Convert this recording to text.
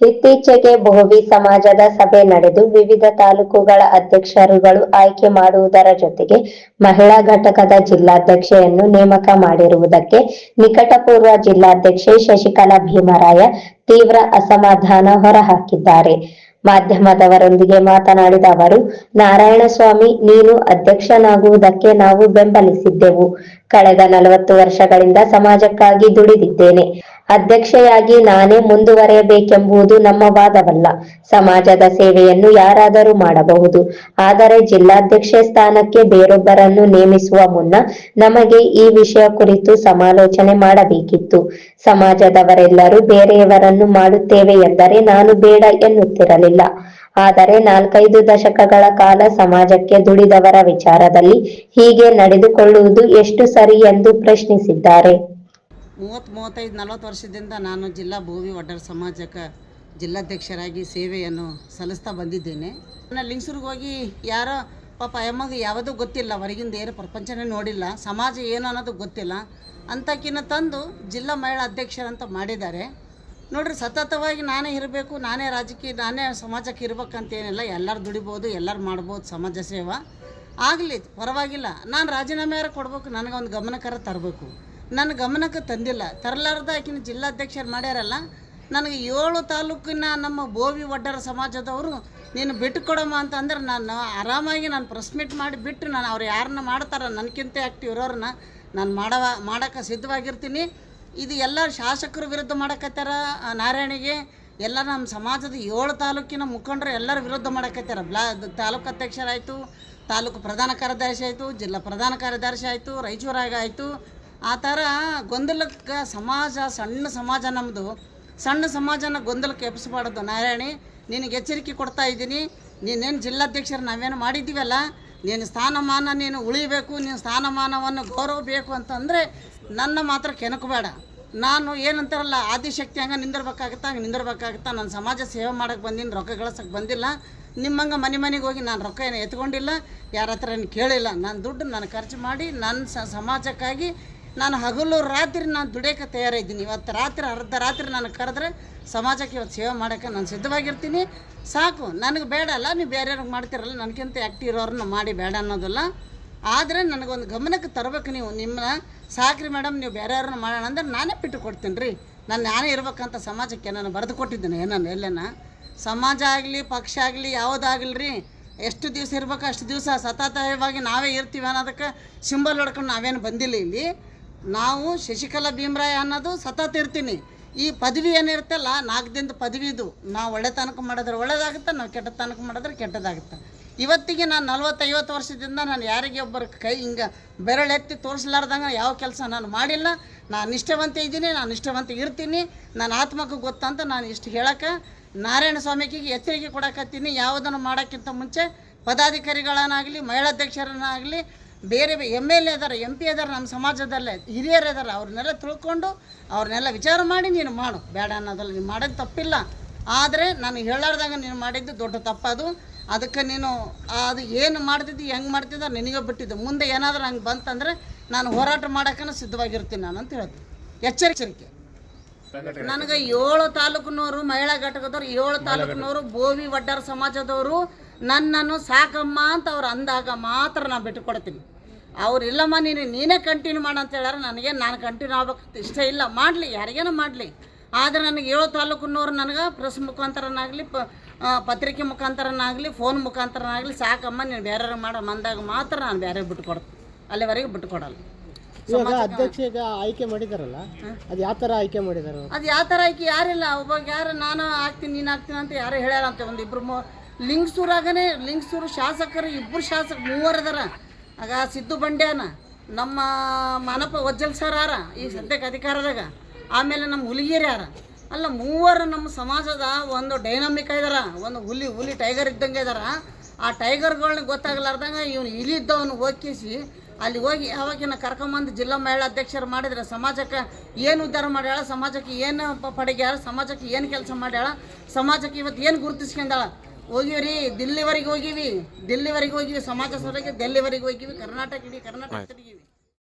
ಇತ್ತೀಚೆಗೆ ಬಹುವಿ ಸಮಾಜದ ಸಭೆ ನಡೆದು ವಿವಿಧ ತಾಲೂಕುಗಳ ಅಧ್ಯಕ್ಷರುಗಳು ಆಯ್ಕೆ ಮಾಡುವುದರ ಜೊತೆಗೆ ಮಹಿಳಾ ಘಟಕದ ಜಿಲ್ಲಾಧ್ಯಕ್ಷೆಯನ್ನು ನೇಮಕ ಮಾಡಿರುವುದಕ್ಕೆ ನಿಕಟಪೂರ್ವ ಜಿಲ್ಲಾಧ್ಯಕ್ಷೆ ಶಶಿಕಲಾ ಭೀಮರಾಯ ತೀವ್ರ ಅಸಮಾಧಾನ ಹೊರಹಾಕಿದ್ದಾರೆ. ಮಾಧ್ಯಮದವರೊಂದಿಗೆ ಮಾತನಾಡಿದ ಅವರು, ನಾರಾಯಣಸ್ವಾಮಿ, ನೀನು ಅಧ್ಯಕ್ಷನಾಗುವುದಕ್ಕೆ ನಾವು ಬೆಂಬಲಿಸಿದ್ದೆವು. ಕಳೆದ ನಲವತ್ತು ವರ್ಷಗಳಿಂದ ಸಮಾಜಕ್ಕಾಗಿ ದುಡಿದಿದ್ದೇನೆ. ಅಧ್ಯಕ್ಷೆಯಾಗಿ ನಾನೇ ಮುಂದುವರೆಯಬೇಕೆಂಬುದು ನಮ್ಮ ವಾದವಲ್ಲ. ಸಮಾಜದ ಸೇವೆಯನ್ನು ಯಾರಾದರೂ ಮಾಡಬಹುದು. ಆದರೆ ಜಿಲ್ಲಾಧ್ಯಕ್ಷೆ ಸ್ಥಾನಕ್ಕೆ ಬೇರೊಬ್ಬರನ್ನು ನೇಮಿಸುವ ಮುನ್ನ ನಮಗೆ ಈ ವಿಷಯ ಕುರಿತು ಸಮಾಲೋಚನೆ ಮಾಡಬೇಕಿತ್ತು. ಸಮಾಜದವರೆಲ್ಲರೂ ಬೇರೆಯವರನ್ನು ಮಾಡುತ್ತೇವೆ ಎಂದರೆ ನಾನು ಬೇಡ ಎನ್ನುತ್ತಿರಲಿಲ್ಲ. ಆದರೆ ನಾಲ್ಕೈದು ದಶಕಗಳ ಕಾಲ ಸಮಾಜಕ್ಕೆ ದುಡಿದವರ ವಿಚಾರದಲ್ಲಿ ಹೀಗೆ ನಡೆದುಕೊಳ್ಳುವುದು ಎಷ್ಟು ಸರಿ ಎಂದು ಪ್ರಶ್ನಿಸಿದ್ದಾರೆ. ಮೂವತ್ತು ಮೂವತ್ತೈದು, ನಲವತ್ತು ವರ್ಷದಿಂದ ನಾನು ಜಿಲ್ಲಾ ಭೂವಿ ಒಡ್ಡರ ಸಮಾಜಕ್ಕೆ ಜಿಲ್ಲಾಧ್ಯಕ್ಷರಾಗಿ ಸೇವೆಯನ್ನು ಸಲ್ಲಿಸ್ತಾ ಬಂದಿದ್ದೇನೆ. ನಾನು ಲಿಂಗ್ಸೂರಿಗೆ ಹೋಗಿ ಯಾರೋ ಪಾಪ ಅಮ್ಮಗೆ ಯಾವುದೂ ಗೊತ್ತಿಲ್ಲ, ಹೊರಗಿಂದ ಏನು ಪ್ರಪಂಚನೇ ನೋಡಿಲ್ಲ, ಸಮಾಜ ಏನು ಅನ್ನೋದು ಗೊತ್ತಿಲ್ಲ ಅಂತಕ್ಕಿನ್ನ ತಂದು ಜಿಲ್ಲಾ ಮಹಿಳಾ ಅಧ್ಯಕ್ಷರಂತ ಮಾಡಿದ್ದಾರೆ. ನೋಡ್ರಿ, ಸತತವಾಗಿ ನಾನೇ ಇರಬೇಕು, ನಾನೇ ರಾಜಕೀಯ, ನಾನೇ ಸಮಾಜಕ್ಕೆ ಇರ್ಬೇಕಂತೇನಿಲ್ಲ ಎಲ್ಲರೂ ದುಡಿಬೋದು, ಎಲ್ಲರೂ ಮಾಡ್ಬೋದು, ಸಮಾಜ ಸೇವಾ. ಆಗಲಿ, ಪರವಾಗಿಲ್ಲ, ನಾನು ರಾಜೀನಾಮೆಯಾರ ಕೊಡ್ಬೇಕು ಒಂದು ಗಮನಕರ ತರಬೇಕು. ನನ್ನ ಗಮನಕ್ಕೆ ತಂದಿಲ್ಲ. ತರಲಾರ್ದ ಆಕಿನ ಜಿಲ್ಲಾಧ್ಯಕ್ಷರು ಮಾಡ್ಯಾರಲ್ಲ, ನನಗೆ ಏಳು ತಾಲೂಕಿನ ನಮ್ಮ ಬೋವಿ ಒಡ್ಡರ ಸಮಾಜದವರು, ನೀನು ಬಿಟ್ಟು ಕೊಡಮ್ಮ ಅಂತಂದ್ರೆ ನಾನು ಆರಾಮಾಗಿ ನಾನು ಪ್ರೆಸ್ ಮೀಟ್ ಮಾಡಿ ಬಿಟ್ಟು ನಾನು ಅವ್ರು ಯಾರನ್ನ ಮಾಡ್ತಾರ ನನಗಿಂತ ಆ್ಯಕ್ಟಿವ್ ಇರೋರನ್ನ ನಾನು ಮಾಡವ ಮಾಡೋಕ್ಕೆ ಸಿದ್ಧವಾಗಿರ್ತೀನಿ. ಇದು ಎಲ್ಲ ಶಾಸಕರ ವಿರುದ್ಧ ಮಾಡಕತ್ತಾರ ನಾರಾಯಣಿಗೆ. ಎಲ್ಲ ನಮ್ಮ ಸಮಾಜದ ಏಳು ತಾಲೂಕಿನ ಮುಖಂಡರು ಎಲ್ಲರ ವಿರುದ್ಧ ಮಾಡಕತ್ತಾರ. ಬ್ಲಾ, ತಾಲೂಕು ಅಧ್ಯಕ್ಷರಾಯಿತು, ತಾಲೂಕು ಪ್ರಧಾನ ಕಾರ್ಯದರ್ಶಿ ಆಯಿತು, ಜಿಲ್ಲಾ ಪ್ರಧಾನ ಕಾರ್ಯದರ್ಶಿ ಆಯಿತು, ರಾಯಚೂರಾಗ ಆಯಿತು ಆ ಥರ ಗೊಂದಲಕ್ಕೆ ಸಮಾಜ, ಸಣ್ಣ ಸಮಾಜ ನಮ್ಮದು ಸಣ್ಣ ಸಮಾಜನ ಗೊಂದಲಕ್ಕೆ ಎಬ್ಸಬಾರ್ದು ನಾರಾಯಣಿ, ನಿನಗೆ ಎಚ್ಚರಿಕೆ ಕೊಡ್ತಾ ಇದ್ದೀನಿ. ನೀನೇನು ಜಿಲ್ಲಾಧ್ಯಕ್ಷರು ನಾವೇನು ಮಾಡಿದ್ದೀವಲ್ಲ? ನೀನು ಸ್ಥಾನಮಾನ, ನೀನು ಉಳಿಬೇಕು. ನೀನು ಸ್ಥಾನಮಾನವನ್ನು ಗೌರವ ಬೇಕು ಅಂತಂದರೆ ನನ್ನ ಮಾತ್ರ ಕೆಣಕಬೇಡ. ನಾನು ಏನಂತಾರಲ್ಲ, ಆದಿಶಕ್ತಿ ಹಂಗೆ ನಿಂದಿರ್ಬೇಕಾಗತ್ತಾ, ಹಂಗೆ ನಿಂದಿರ್ಬೇಕಾಗತ್ತ. ನಾನು ಸಮಾಜ ಸೇವೆ ಮಾಡೋಕ್ಕೆ ಬಂದೀನಿ, ರೊಕ್ಕ ಗಳಿಸೋಕ್ಕೆ ಬಂದಿಲ್ಲ. ನಿಮ್ಮಂಗೆ ಮನೆ ಮನೆಗೆ ಹೋಗಿ ನಾನು ರೊಕ್ಕ ಏನು ಎತ್ಕೊಂಡಿಲ್ಲ? ಯಾರ ಹತ್ರ ಏನು ಕೇಳಿಲ್ಲ. ನಾನು ದುಡ್ಡು ನಾನು ಖರ್ಚು ಮಾಡಿ ನನ್ನ ಸಮಾಜಕ್ಕಾಗಿ ನಾನು ಹಗಲು ರಾತ್ರಿ ನಾನು ದುಡಿಯೋಕೆ ತಯಾರಿದ್ದೀನಿ. ಇವತ್ತು ರಾತ್ರಿ, ಅರ್ಧ ರಾತ್ರಿ ನಾನು ಕರೆದ್ರೆ ಸಮಾಜಕ್ಕೆ ಇವತ್ತು ಸೇವೆ ಮಾಡೋಕ್ಕೆ ನಾನು ಸಿದ್ಧವಾಗಿರ್ತೀನಿ. ಸಾಕು, ನನಗೆ ಬೇಡ ಅಲ್ಲ, ನೀವು ಬೇರೆಯವ್ರಿಗೆ ಮಾಡ್ತಿರಲ್ಲ, ನನಗಿಂತ ಆ್ಯಕ್ಟಿವ್ ಇರೋರನ್ನ ಮಾಡಿ ಬೇಡ ಅನ್ನೋದಲ್ಲ. ಆದರೆ ನನಗೊಂದು ಗಮನಕ್ಕೆ ತರಬೇಕು ನೀವು ನಿಮ್ಮನ್ನ ಸಾಕ್ರಿ ಮೇಡಮ್, ನೀವು ಬೇರೆಯವ್ರನ್ನ ಮಾಡೋಣ ಅಂದ್ರೆ ನಾನೇ ಬಿಟ್ಟು ಕೊಡ್ತೀನಿ ರೀ. ನಾನು ನಾನೇ ಇರ್ಬೇಕಂತ ಸಮಾಜಕ್ಕೆ ನಾನು ಬರೆದು ಕೊಟ್ಟಿದ್ದೇನೆ ನಾನು ಎಲ್ಲನ ಸಮಾಜ ಆಗಲಿ, ಪಕ್ಷ ಆಗಲಿ, ಯಾವುದಾಗಲಿ ರೀ. ಎಷ್ಟು ದಿವಸ ಇರ್ಬೇಕು ಅಷ್ಟು ದಿವಸ ಸತತವಾಗಿ ನಾವೇ ಇರ್ತೀವಿ ಅನ್ನೋದಕ್ಕೆ ಸಿಂಬಲ್ ಹೊಡ್ಕೊಂಡು ನಾವೇನು ಬಂದಿಲ್ಲ ಇಲ್ಲಿ. ನಾವು ಶಶಿಕಲಾ ಭೀಮರಾಯ ಅನ್ನೋದು ಸತತ ಇರ್ತೀನಿ. ಈ ಪದವಿ ಏನಿರುತ್ತಲ್ಲ ನಾಲ್ಕು ದಿನದ ಪದವಿ ಇದು ನಾವು ಒಳ್ಳೆ ತನಕ ಮಾಡಿದ್ರೆ ಒಳ್ಳೇದಾಗುತ್ತೆ, ನಾವು ಕೆಟ್ಟ ತನಕ ಮಾಡಿದ್ರೆ ಕೆಟ್ಟದಾಗುತ್ತೆ. ಇವತ್ತಿಗೆ ನಾನು ನಲ್ವತ್ತೈವತ್ತು ವರ್ಷದಿಂದ ನಾನು ಯಾರಿಗೆ ಒಬ್ಬರ ಕೈ ಹಿಂಗೆ ಬೆರಳೆತ್ತಿ ತೋರಿಸ್ಲಾರ್ದಂಗೆ ಯಾವ ಕೆಲಸ ನಾನು ಮಾಡಿಲ್ಲ. ನಾನು ನಿಷ್ಠವಂತ ಇದ್ದೀನಿ, ನಾನು ನಿಷ್ಠವಂತ ಇರ್ತೀನಿ. ನನ್ನ ಆತ್ಮಕ್ಕೆ ಗೊತ್ತಂತ ನಾನು ಇಷ್ಟು ಹೇಳಕ್ಕೆ ನಾರಾಯಣ ಸ್ವಾಮಿಗೆ ಎಚ್ಚರಿಕೆ ಕೊಡಕತ್ತೀನಿ. ಯಾವುದನ್ನು ಮಾಡೋಕ್ಕಿಂತ ಮುಂಚೆ ಪದಾಧಿಕಾರಿಗಳನ್ನಾಗಲಿ ಮಹಿಳಾಧ್ಯಕ್ಷರನ್ನಾಗಲಿ ಬೇರೆ ಎಂ ಎಲ್ ಎ ಇದಾರೆ ಎಂ ಪಿ ಇದಾರೆ ನಮ್ಮ ಸಮಾಜದಲ್ಲೇ ಹಿರಿಯರು ಇದಾರೆ ಅವ್ರನ್ನೆಲ್ಲ ತಿಳ್ಕೊಂಡು ಅವ್ರನ್ನೆಲ್ಲ ವಿಚಾರ ಮಾಡಿ ನೀನು ಮಾಡು. ಬೇಡ ಅನ್ನೋದಲ್ಲ ನೀನು ಮಾಡೋದು ತಪ್ಪಿಲ್ಲ. ಆದರೆ ನಾನು ಹೇಳಾರ್ದಾಗ ನೀನು ಮಾಡಿದ್ದು ದೊಡ್ಡ ತಪ್ಪದು. ಅದಕ್ಕೆ ನೀನು ಅದು ಏನು ಮಾಡ್ತಿದ್ದಿ, ಹೆಂಗೆ ಮಾಡ್ತಿದ್ದ ನಿನಗೆ ಬಿಟ್ಟಿದ್ದು. ಮುಂದೆ ಏನಾದರೂ ಹಂಗೆ ಬಂತಂದರೆ ನಾನು ಹೋರಾಟ ಮಾಡೋಕ್ಕೂ ಸಿದ್ಧವಾಗಿರ್ತೀನಿ ನಾನು ಅಂತ ಹೇಳ್ತೀನಿ. ಎಚ್ಚರಿಕೆ. ನನಗೆ ಏಳು ತಾಲೂಕಿನವರು ಮಹಿಳಾ ಘಟಕದವರು, ಏಳು ತಾಲೂಕಿನವರು ಬೋವಿ ವಡ್ಡಾರ ಸಮಾಜದವರು ನನ್ನನ್ನು ಸಾಕಮ್ಮ ಅಂತ ಅವ್ರು ಅಂದಾಗ ಮಾತ್ರ ನಾನು ಬಿಟ್ಟು ಕೊಡ್ತೀನಿ ಅವ್ರು ಇಲ್ಲಮ್ಮ ನೀನು ನೀನೇ ಕಂಟಿನ್ಯೂ ಮಾಡು ಅಂತ ಹೇಳಾರ ನನಗೆ ನಾನು ಕಂಟಿನ್ಯೂ ಆಗ್ಬೇಕು. ಇಷ್ಟ ಇಲ್ಲ ಮಾಡಲಿ ಯಾರಿಗೇನೋ ಮಾಡಲಿ. ಆದರೆ ನನಗೆ ಏಳು ತಾಲೂಕಿನವ್ರು ನನಗೆ ಪ್ರೆಸ್ ಮುಖಾಂತರನಾಗಲಿ ಪ ಪತ್ರಿಕೆ ಮುಖಾಂತರನಾಗಲಿ ಫೋನ್ ಮುಖಾಂತರನಾಗಲಿ ಸಾಕಮ್ಮ ನೀನು ಬೇರೆ ಮಾಡೋ ಮಂದಾಗ ಮಾತ್ರ ನಾನು ಬೇರೆ ಬಿಟ್ಟುಕೊಡ್ತೀನಿ. ಅಲ್ಲಿವರೆಗೆ ಬಿಟ್ಕೊಡಲ್ಲ ಅಧ್ಯಕ್ಷ ಅಧ್ಯಕ್ಷಗ ಆಯ್ಕೆ ಮಾಡಿದಾರಲ್ಲ ಅದು ಯಾವ ಥರ ಆಯ್ಕೆ ಮಾಡಿದಾರೆ? ಅದು ಯಾವ ಥರ ಆಯ್ಕೆ ಯಾರಿಲ್ಲ ಒಬ್ಬ ಯಾರು ನಾನು ಆಗ್ತೀನಿ ನೀನು ಆಗ್ತೀನಿ ಅಂತ ಯಾರು ಹೇಳ್ಯಾರಂತೆ? ಒಂದು ಇಬ್ಬರು ಮೂ ಲಿಂಗ್ಸೂರಾಗನೇ, ಲಿಂಗ್ಸೂರು ಶಾಸಕರು ಇಬ್ಬರು ಶಾಸಕ ಮೂವರು ಅದಾರ ಆಗ ಸಿದ್ದು ಬಂಡ್ಯಾನ, ನಮ್ಮ ಮಾನಪ್ಪ ವಜ್ಜಲ್ ಸರ್ ಆರ ಈ ಸದ್ಯಕ್ಕೆ ಅಧಿಕಾರದಾಗ. ಆಮೇಲೆ ನಮ್ಮ ಹುಲಿಗಿರಿ ಯಾರ? ಅಲ್ಲ ಮೂವರು ನಮ್ಮ ಸಮಾಜದ ಒಂದು ಡೈನಾಮಿಕ್ ಇದಾರ, ಒಂದು ಹುಲಿ ಹುಲಿ ಟೈಗರ್ ಇದ್ದಂಗೆ ಇದಾರ. ಆ ಟೈಗರ್ಗಳನ್ನ ಗೊತ್ತಾಗಲಾರ್ದಂಗೆ ಇವನು ಇಲಿ ಇದ್ದವನು ಹೋಗಿಸಿ ಅಲ್ಲಿ ಹೋಗಿ ಯಾವಾಗಿನ ಕರ್ಕೊಂಬಂದು ಜಿಲ್ಲಾ ಮಹಿಳಾ ಅಧ್ಯಕ್ಷರು ಮಾಡಿದ್ರೆ ಸಮಾಜಕ್ಕೆ ಏನು ಉದ್ಧಾರ ಮಾಡ್ಯಾಳ, ಸಮಾಜಕ್ಕೆ ಏನು ಪಡೆಗ್ಯಾಳ, ಸಮಾಜಕ್ಕೆ ಏನು ಕೆಲಸ ಮಾಡ್ಯಾಳ, ಸಮಾಜಕ್ಕೆ ಇವತ್ತು ಏನು ಗುರುತಿಸ್ಕೊಂಡಾಳ? ಹೋಗಿವ್ರಿ ದಿಲ್ಲಿವರೆಗೆ ಹೋಗಿವಿ. ದಿಲ್ಲಿವರೆಗೆ ಹೋಗಿವಿ ಸಮಾಜ ಸಭೆಗೆ ದಿಲ್ಲಿವರೆಗೆ ಹೋಗಿವಿ. ಕರ್ನಾಟಕ ಇಡೀ ಕರ್ನಾಟಕ ತಿರುಗಿವಿ.